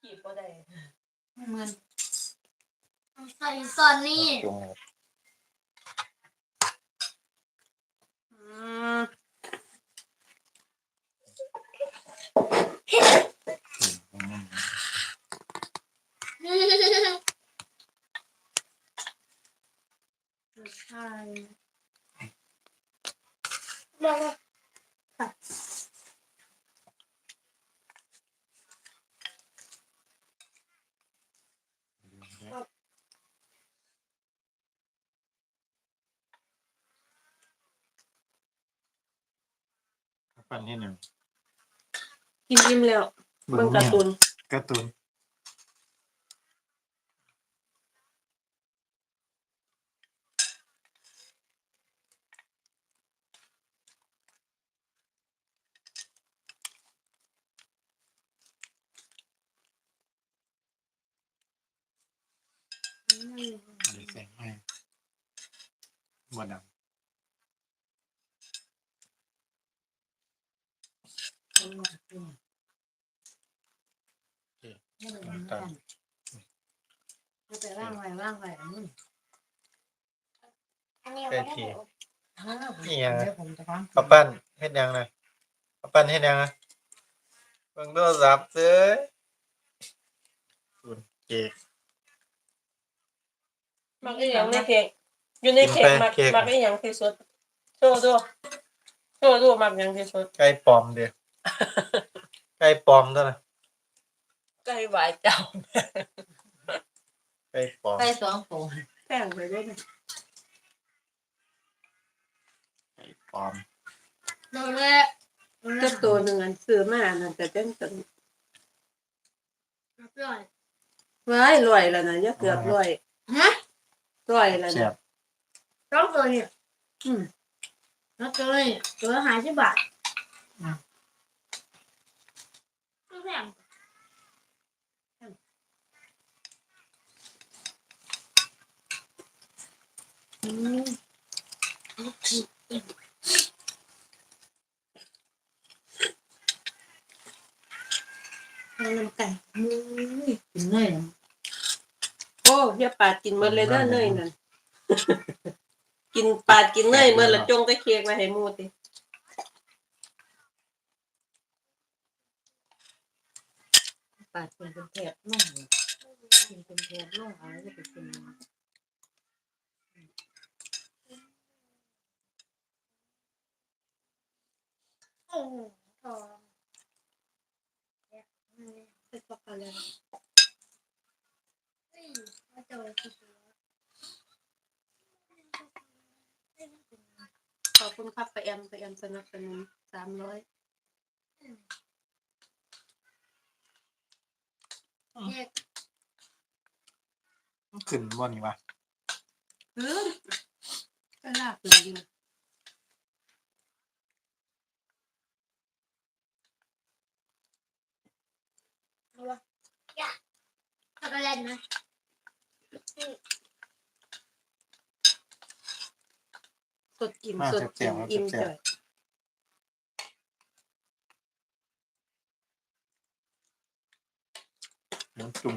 ขีบก็ได้เหมือนใส่ซอนนี่จุงอืมใช่ บอกว่า ปั้นที่หนึ่งกินอิ่มแล้วเบิ่งการ์ตูนการ์ตูนอะไรแสงให้บัวดำ ไม่ได้เหมือนกันก็ไปว่างไว้ว่างไว้อันนี้อันนี้ไม่ได้บอกฮ่นี่ยังไงเดี๋ยวผมจะฟังข้าปั้นเฮ็ดยังนะข้าปั้นเฮ็ดยังนะเบิ่งโทรศัพท์เด้อคุณเก๊กมักอีหยังในเค้กอยู่ในเค้กมักเค้กมักอีหยังที่สุดโชว์ดูโชว์ดูมักหยังที่สุดไก่ปลอมเด้อ ไก่ปลอมเท่านั้นไก่หวายเจ้าไก่ปลอมไปสองตัวแป้งไปด้วยไก่ปลอมโดนเลยก็ตัวหนึ่งอันซื้อมานั่นจะเต้นตึงเปรี้ยวไว้รวยแล้วนะอย่าเกือบรวยฮะรวยแล้วแซ่นะบร้องตัวเนี่ยอืมแล้วตัวนี้ตัวละห้าสิบบาท ไม่แพงอืมให้น้ำไก่อืมกินเลยเหรอโอ้อย่าปาดกินหมดเลยเด้อเนยนั่น กินปาดกินเนยหมดละจงแต่เค้กไว้ให้หมูติาดเป็นเป็นแถบน่องเลยนเป็นแถบน่องอะไรก็ไปกินโอ้โหทองเป็นช็อกโกแลตเฮ้ยมาเจอสุดขอบคุณครับไปแอมไปแอมสนับสนุนสามร้อย เด็ก มัน ขึ้นบ่นี่วะเออก็ลากเลยอยู่เอาวะอย่าช็อกโกแลตนะสดอิ่มสดอิ่มอิ่มจ่อยหมูจุ่ม หมู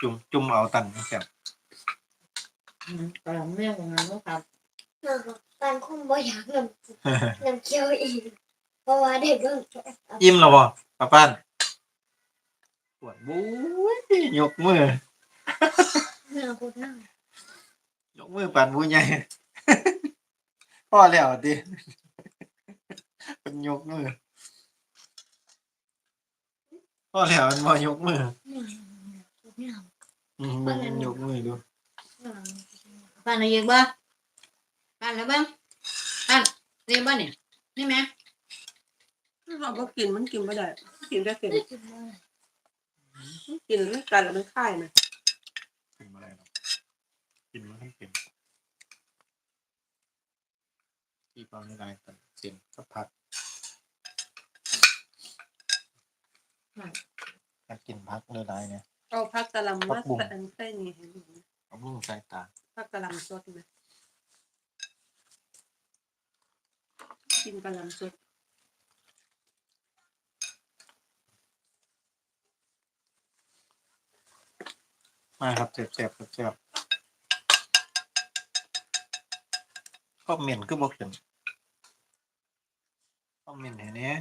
จุ่มจุ่มเอาตันแซ่บอืมกำลังเรียกงานว่าครับเออการคุ้มบ่อยากน้ำน้ำเคี้ยวอีกเพราะว่าเด็กก็อิ่มแล้วบ่ป้าป้านปวดบู๊ยยกมือเนื้อพูดนั่งยกมือปานผู้ใหญ่พ่อแล้วดิเป็นยกมือ พ่อแล้วมันบ่ยกมือเนื้อเนื้ออืมมันยกมือดูเนื้อปานอะไรอีกบ้างปานแล้วบ้างปานเรียกบ้างเนี่ยนี่ไหมเราก็กินมันกินไม่ได้ กินได้กินกินมากินด้วยกันแล้วมันค่ายนะกินอะไรหรอกกินมันทั้งเป็นที่เปล่าไม่ได้กันเสียงก็พัก กินพักเลยไรเนี่ย เอาพักกะล่ำมัดผับุ้ง อันใส่นี่เห็นไหมเอาบุ้งใส่ตาพักกะหล่ำสดไหมกินกะหล่ำสดมาครับเจ็บๆเจ็บเจ็เหม็นก็บอกถึงนก็เหม็นเห็นเนี้ย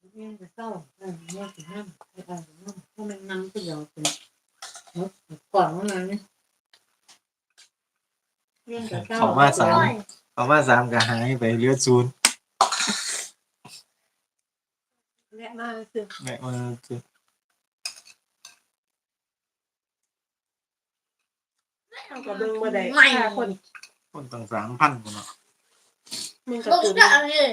เรียนจะเศร้าเออเรียนสิห้ามเอาสิห้ามเพราะมันนั่งตัวเดียวเป็นก่อนของมันนี่เรียนจะเศร้าเขามาสามเขามาสามก็หายไปเลือศูนย์และมาคือแม่มาคือเอากับเบิ่งบ่ได้ไม่คน คนตั้งสามพันคนเนาะมึงก็บุกตื่น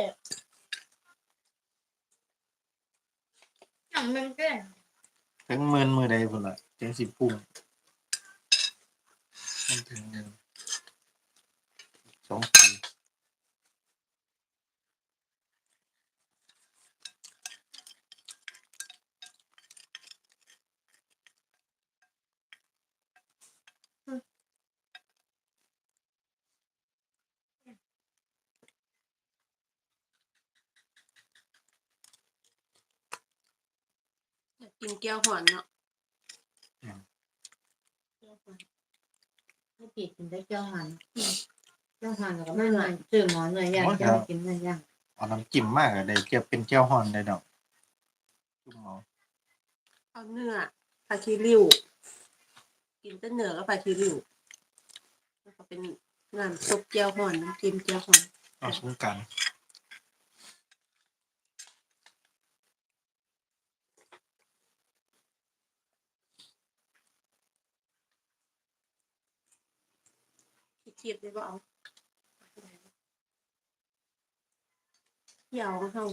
จะเอาเลยอย่างมันเกินถึงหมื่นมือใดพุ่นละถึงสิบพุ่งมันถึงหนึ่งสองสี่ กกินแก้วหอนเนาะไม่ปีกินได้เจ้าหันเจ้าหันก็ไม่หน่อยซื้อหมอนเนื้อย่างเจ้ากินเนื้อย่างเอาน้ำจิ้มมากอะได้เกี่ยวเป็นเจ้าฮอนได้ดอกจุ่มเอาเอาเนื้อผักชีริ้วกินแต่เนื้อกับผักชีริ้วแล้วก็เป็นน้ำซุปแก้วหอนน้ำจิ้มแก้วหอนเอาสงกราร คิดๆได้บ่เอาเหยาของเฮา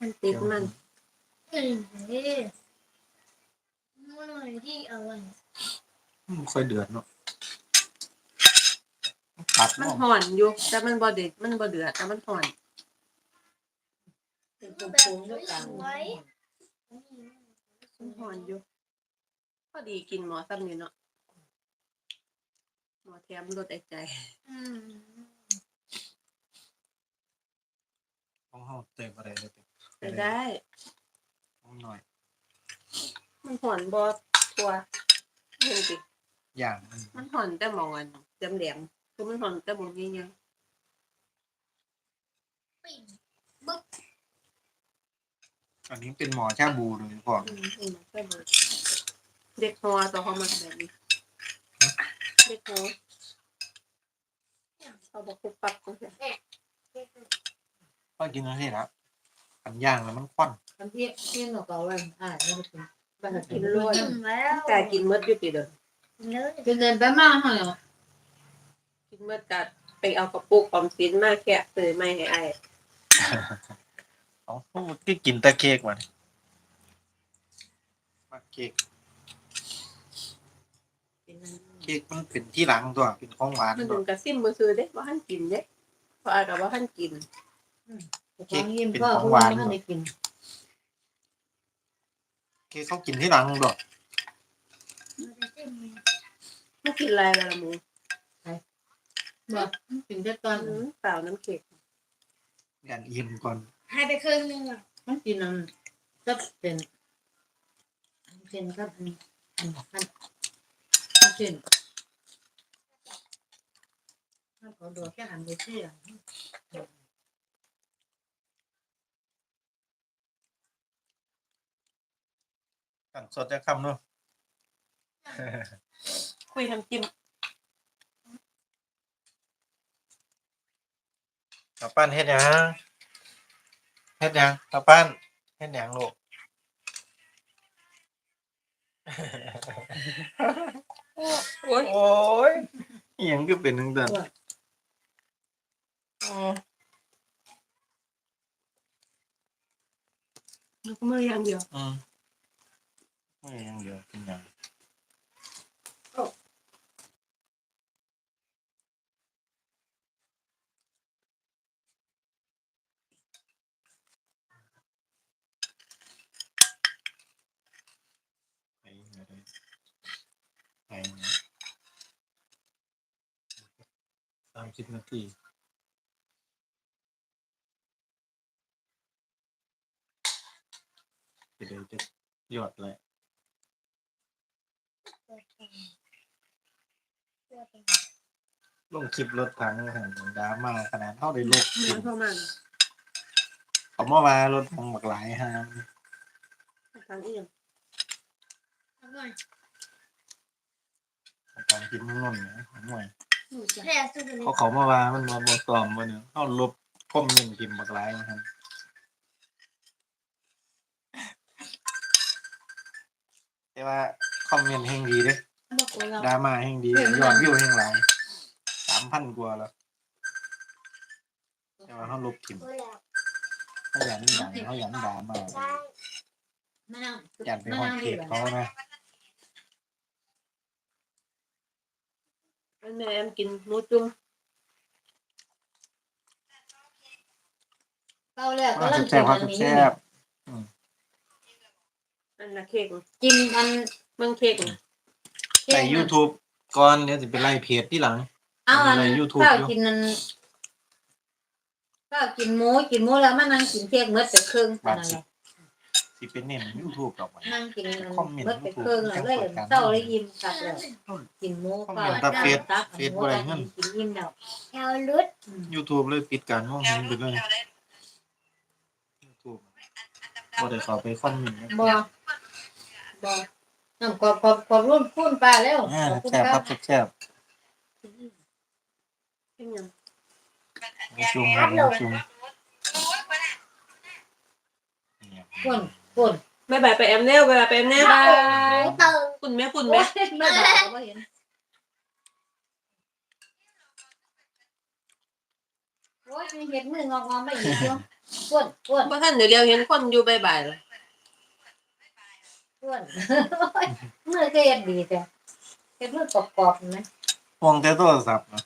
มันติดมันอืมนี่มันเลยที่เอาไว้ไม่ค่อยเดือดเนาะตัดมันเนาะหอนอยู่ แต่มันบ่เด็ดมันบ่เดือดแต่มันหอนเป็นตรงโค้งด้วยกันมันหอนอยู่พอดีกินหมอซ้ำนี่เนาะหมอ แถมลดไอใจอืมของเฮาเติมอะไรเลยไปได้ของหน่อย มันหอนบ่ตัวเห็นสิอย่างมันมันหอนแต่หมองอันแหลมๆคือมันหอนแต่หมองใหญ่ปิ่นอันนี้เป็นหมอชาบูโดยเฉพาะๆอืมอืมแต่บ่เด็กหัวตัวเขามาแบบนี้เด็กหัว เอาบอกคุบปับก็ได้ก็กินอะไรละอันย่างแล้วมันควันทำเพี้ยเพี้ยนออกเอาไว้อ่าแล้วก็กินไปหากิกินนด้ด้ววยยอิ่มแล้วแต่กินเมื่ออยู่ปีเดิมเลยกินเดินไปมากเท่าไหร่กินเมื่อกัดไปเอากระปุกออมสินมาแค่ซื้อไม่ให้ไอ้เอาที่กินแต่เค้กมันมาเค้ก กินนั่น เค้กมันเป็นที่หลังตัวเป็นของหวานมันตัถึวงกระซิมมือซื้อเด้ว่าท่านกินเด้เพราะอากับว่าท่านกินของยิ้มพ่อผู้ว่าท่านได้กินเค้กเขากินที่หลังตัวไม่กินอะไรเลยละหมูบ่กินได้ตอนอืมเปล่าน้ำเค็มอย่างอิ่มก่อนให้ไปครึ่งนึงอะมันกินนั่นก็เป็นเป็นก็อันอันอันอันเป็น ถ้าเขาดูแค่หันไปเชื่อกันสดจะคำเนาะคุยทำจิ้มข้าวปั้นเฮ็ดหยังเฮ็ดหยังข้าวปั้นเฮ็ดหยังลูกโอ้ยโอ้ยอิหยังก็เป็นจังซั่นอ๋อมัน ก็มืออย่างเดียวอืม ดี๋ยวจะหยอดเลยลงคลิปรถถังเห็นดราม่าขนาดเท่าได้ลบคเข้ามาเอามามารถถังหลากหลายฮะถังอีกถังกินนุ่นๆนะหน่วยเขาเขามาว่ามันมาบดกล่อมมาเนนึงเขาลบคมหนึ่งพิมพ์หลากหลายนะครับ แต่ว่าคอมเมนต์แห่งดีเด้บอกว่าเราดราม่าแห่งดียอดวิวแห่งหลาย3,000กว่าแล้วแต่ว่าเฮาลบทิมตัวแล้วเฮาอยากมันดังเฮาอยากมันดราม่าใช่ไม่นั่งอยากไปฮอดเพจเขานะแม่แอมกินหมูจุ่มเก้าแล้วก็ว่าเริ่มแซ่กิบนๆครัอับนนี้ แซ่บ อันละเค้กกินอันเมืองเค้กใส่ YouTube ก่อนเดี๋ยวสิไปไล่เพจที่หลัง เอาอันใน YouTube ข้าวอยู่ กินอันข้าวกินหมูกินหมูแล้วมานั่งกินเค้กเมื่อแต่ครึ่งบานั่ทนแหสิละสิเป็นเน้น YouTube ดอกไม้นั่งกินคอมเมนต์เมื่อแต่ครึ่งแล้วเลยเศร้าเลยยิ้มกลับเลยกินหมูคอมเมนต์ตาเฟซตักเฟซบ่ได้เงิน กินยิ้มแล้ว แถวรุด YouTube เลยปิดการมองเห็นไปเลย YouTube บ่ได้เข้าไปคอมเมนต์บ่ บ่น้ำกรอบขอบขอบรุ่นพูนปลาแล้วอ่าขอบคุณแซ่บคครัรับบแซ่บเป็นยังๆมีจุ่มครับมีจุ่มเนี่ยพูนพูนแม่บายไปแอมเร็วไปบายไปแอมแน่บายเติมคุณแม่คุณโอ้แม่ยไม่บอกว่าเห็นโอ้ยมีเห็ดมืองอกๆไม่อีกอยู่พูนพูนเพราะท่านเดี๋ยวเรียวเห็นคนอยู่บายๆเลย พูนมือก็เห็ดดีแต่เห็ดมือกรอบๆเห็นไหมห่วงแต่โทรศัพท์นะ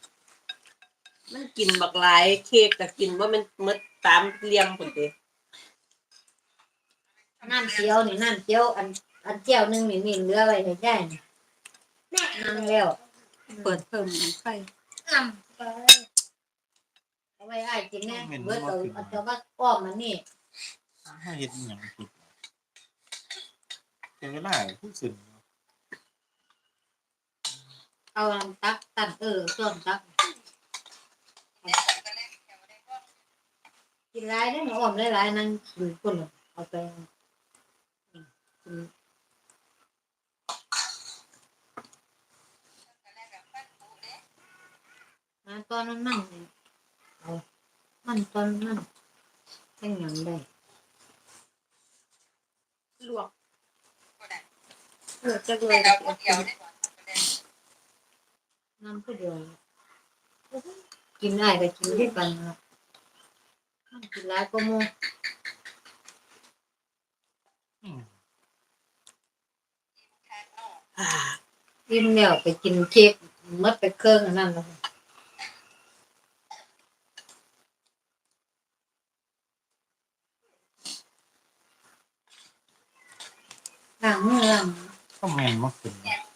มันกินบักหลายเค้กแต่กินว่ามันหมดตามเรียงคนเดียวน้ำเจียวนี่น้ำเจียวอันอันเจียวหนึงนี่นี่เหลือไว้ให้ได้นี่แม่นั่งแล้วเปิดเพิ่มไฟอ่ำไปเอาไว้อ้ายกินแน่เบิดเอาเอาแต่ว่าอ้อมมันนี่ ให้เฮ็ดอีหยังผิด เป็นเวลาผู้สึนเอาน้ำตักตันเออส่วนตักกินหลายได้ออ้อมหลายๆนั่งดูคนละเอาไปกินมาตอนนั้นนั่งนี่เอามันตอนนั้นเป็นหยังได้ลวก ลวกจักเลยน้ำผู้เดียวกินได้ก็กินด้วยกันนะมันกินแล้วก็โมอืมอ่มแล้วไปกินเค้กมัดไปเครื่องนั่นแล้ว ล้างมือล้าง คอ มเมนต์บ่ขึ้น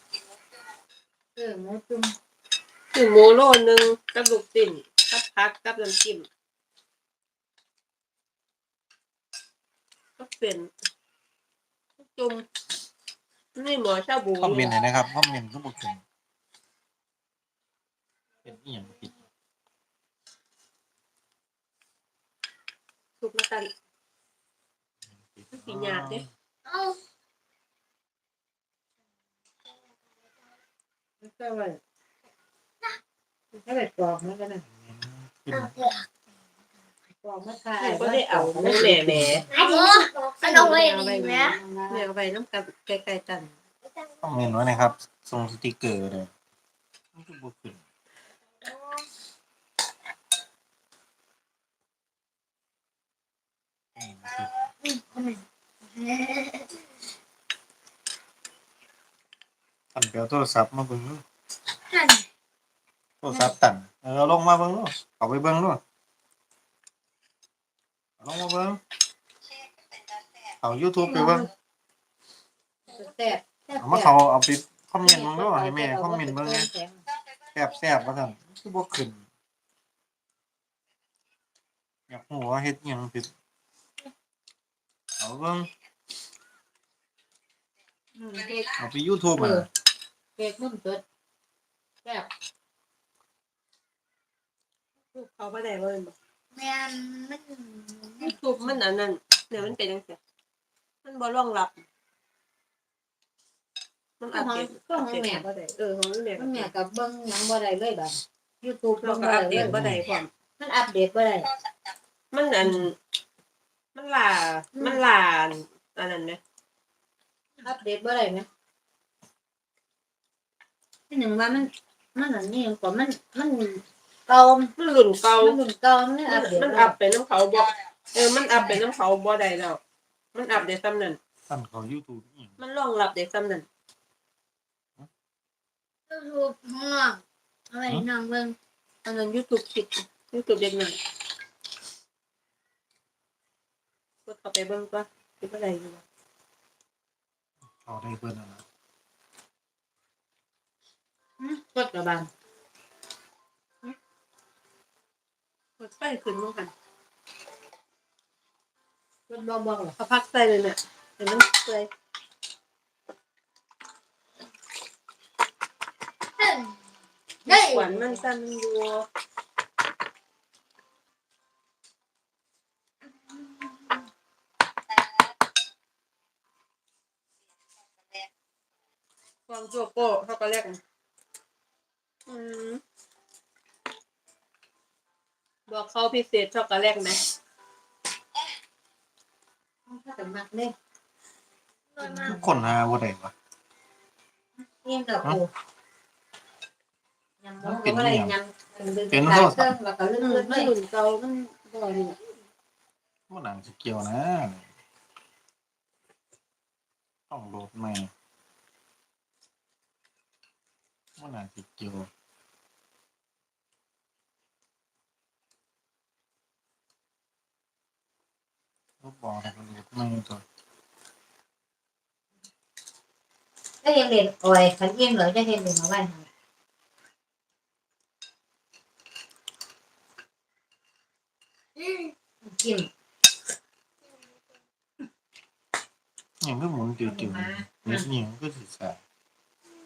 เออหมูจุ่มคือหมูโลนึงกับลูกชิ้นกับผักกับน้ำจิ้มก็เป็นจุ่มนี่หมอชาบูคอมเมนต์หน่อยนะครับคอมเมนต์ก็บ่ขึ้นเป็นอีหยังผิดสุกแล้วกันสิยากเด้เอา แล้วก็ไว้ให้ไปกรอกมันกันนะขึ้นเอาเถอะกรอกมาทาแม่ก็ได้เอาแม่แม่แม่ไอ้ที่มันเอาไว้ดีไหมแม่เอาไปน้ำกับใกล้ๆกันคอมเมนต์ไว้นะครับส่งสติกเกอร์เลยมันก็บ่ขึ้นอืม ตันเปียวโทรศัพท์มาเบิ่งดูนั่นโทรศัพท์ตันเออเอาลงมาเบิ่งดูเอาไปเบิ่งดูเอาลงมาเบิ่งเอา YouTube ไปเบิ่งแซ่บแซ่บเอามาเขาเอาไปคอมเมนต์เบิ่งดูให้แม่คอมเมนต์เบิ่งเนี่ยแซ่บแซ่บว่าซั่นคือบ่ขึ้นอยากรู้ว่าเฮ็ดอิหยังผิดเอาเบิ่งเค้กเอาไป YouTube เออะอ เค้กนุ่มสดซ่บลูกเขาบ่ได้เบิ่งบ่แม่นมันยูทูบมันอันนั้นเนี่ยมันเป็นจังซี่มันบ่รองรับ มันอัปเดตอัปเดตบ่ได้เออของแม่มันแม่กับเบิ่งหยังบ่ได้เลยบัด YouTube เราเบิ่งก็บ่อัปเดได้ตเลยบ่ได้พร้อมมันอัปเดตบ่ได้มันอัน มันล่ามันล่าอันนั้นไหมอัปเดตบ่ได้ไหม ที่หนึ่งว่ามันมันอันนี้ก็มันมันเก่ามันรุ่นเก่ามันรุ่นเก่ามันไม่มัอันปเดตมันบ่อัได้พไปน้ำเขาบ่เออมันอัพไปน้ำเขาบ่ได้แล้ว มันอัพได้ซ้ำนั่นท่านเขายูทูบอีกมันรองรับได้ซ้ำนั่นยูทูบห้องเอาไว้ให้น้องเบิ่งอันนั้น YouTube ผิด YouTube เด็กนั่นกดเข้าไปเบิ่งก่อนคิดว่าได้อยู่บ่เขาได้เพิ่นนั่นนะอืม กดกระบาลกดไปขึ้นบ่กันกดบ่บ่หรอเขาพักใส่เลยเนี่ยเห็นมันเปื่อยเฮ้ยมันขวัญมันสั่นอยู่ความโจโก้เขาก็เรียกกันอืม บอกเขาพิเศษช็อกโกแลตไหมถ้าแต่มักเด้น้อยมากคนหาบ่ได้วะเอียงดอกกูยังบ่ก็บ่ได้ยังเป็นหลาโทยษเครื่องแล้วก็ลือืมมมัเลนยหลุนเก่ามันบ่อยนี่บ่หนังสิเกี่ยวนะ ต้องโหลดใหม่บ่หนังสิเกี่ยวรูปบอกแล้วก็โหลดใหม่ตัวถ้าเห็นเด่นอ่อยคันเอียงเหลือจะเห็นเด่นเอาไว้ให้อืมกินยังก็หมุนติว ๆนี่นี่มันก็สิสา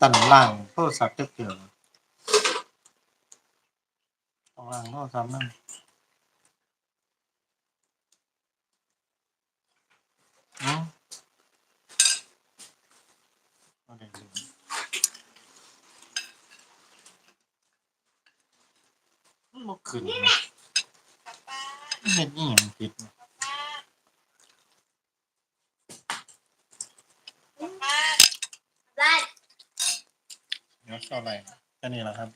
ตันล่างโทรศัพท์จะเกี่ยวต้องล่างโทรศัพท์นั่นเอ้าเอาได้เลย มันบ่ขึ้นนะมันเฮ็ดอีหยังผิดนะได้เดี๋ยวเท่าไหร่แค่นี้แหละครับ